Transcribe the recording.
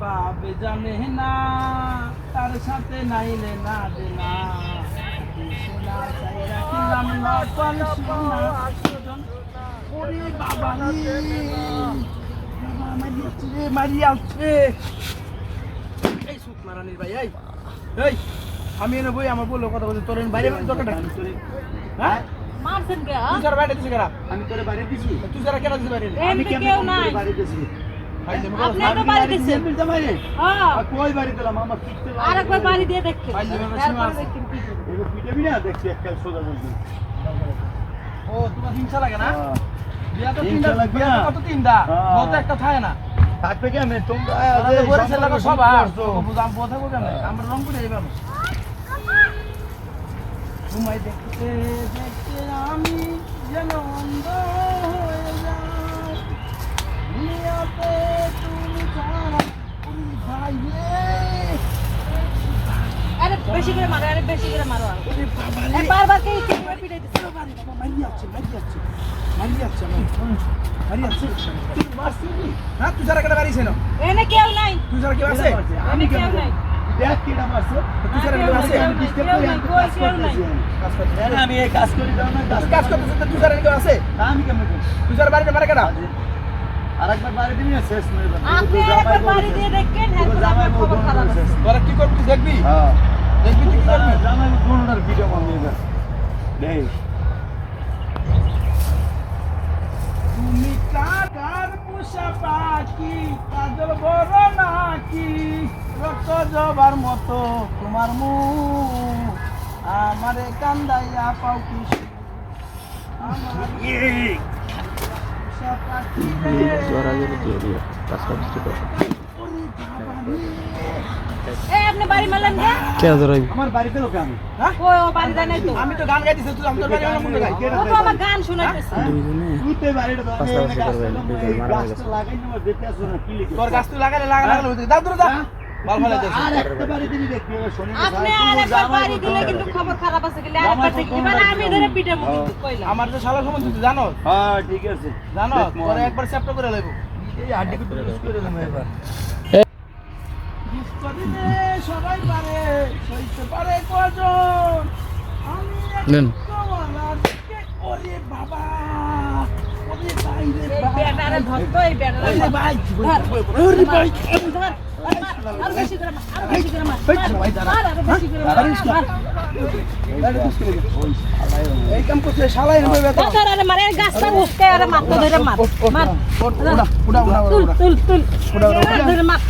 বাবে জানে না তার সাথে নাইলে না দে না সোনা চাই রাখিলাম নকল সোনা ওরে বাবা রে। এই মারানির ভাই এই এই আমি এনে বই আমার বলল কথা বলছি তোর বাইরে দরকারটা? কি? হ্যাঁ? মারছেন কে? তুই যারা বাইরে দিছিস আমি তোরে বাড়ি দিছি। তুই যারা কেনা দিছিস বাইরে? কেউ নাই। বাড়ি দিছি? বাড়ি হ্যাঁ দিয়ে ও তোমার হিংসা লাগে না? হ্যাঁ। বিয়া তো তিনটা কত তিনটা? হ্যাঁ। একটা থাকে না। থাকবে কেন তোমরা সব আর মানুষ দেখতে দেখতে আমি যেন অন্ধ হয়ে যাই। দুনিয়াতে তুমি ছাড়া ওরে ভাই রে আরে বেশি করে মারো আরে বেশি করে আমি কাজ করতেছি করি কাজ কেউ আছে আমি কেমন তুই যারা বাড়িতে মারে কেনা আর একবার বাড়ি দিবি শেষ মেরে আপনি একবার বাড়ি দিয়ে দেখেন তোর কি করবি? দেখবি? হ্যাঁ। দেখবি তুই কি করবি? জামাই কোনটার ভিডিও বানিয়ে দেখ দেখ। তুমি কাকার পোষা পাখি কাজল বড় নাকি রক্ত জবার মতো তোমার মুখ। আমারে কান্দাইয়া পাও কি সুখ? আমার পোষা পাখি রে। ওরে বাড়ি মারলেন না আমার হ্যাঁ? ও বাড়ি তো আমি তো গান গাইতেছি তুই বাড়ি আমার মনে গাই ও তো আমার গান শোনাইতেছে তো বাড়িটা গাছ লাগাই দেখতে আসো না কি লিখে তোর গাছ লাগালে লাগা লাগালে দাও দূরে আমার যে শালা জানো হ্যাঁ ঠিক আছে জানো। একবার চ্যাপ্টার করে লাগবো এই হাড্ডি করে এবার বিস্তারিতে সবাই পারে সইতে পারে কজন আমি একটুওয়ালা ওরে বাবা ওরে ভাই রে বেটারে ধরতো এই বেটারে ওরে ভাই ওরে ভাই ধর। বেশি করে মার, আরও বেশি করে মার। আরও বেশি করে মার। এই কাম করছে শালাই হবে বেতন ধর, আরে মার, গাছটা উঠতে আরে মারতে ধরে মার। মার। উড়া উড়া উড়া তুল, তুল, তুল। উড়া, উড়া। ধরে মার।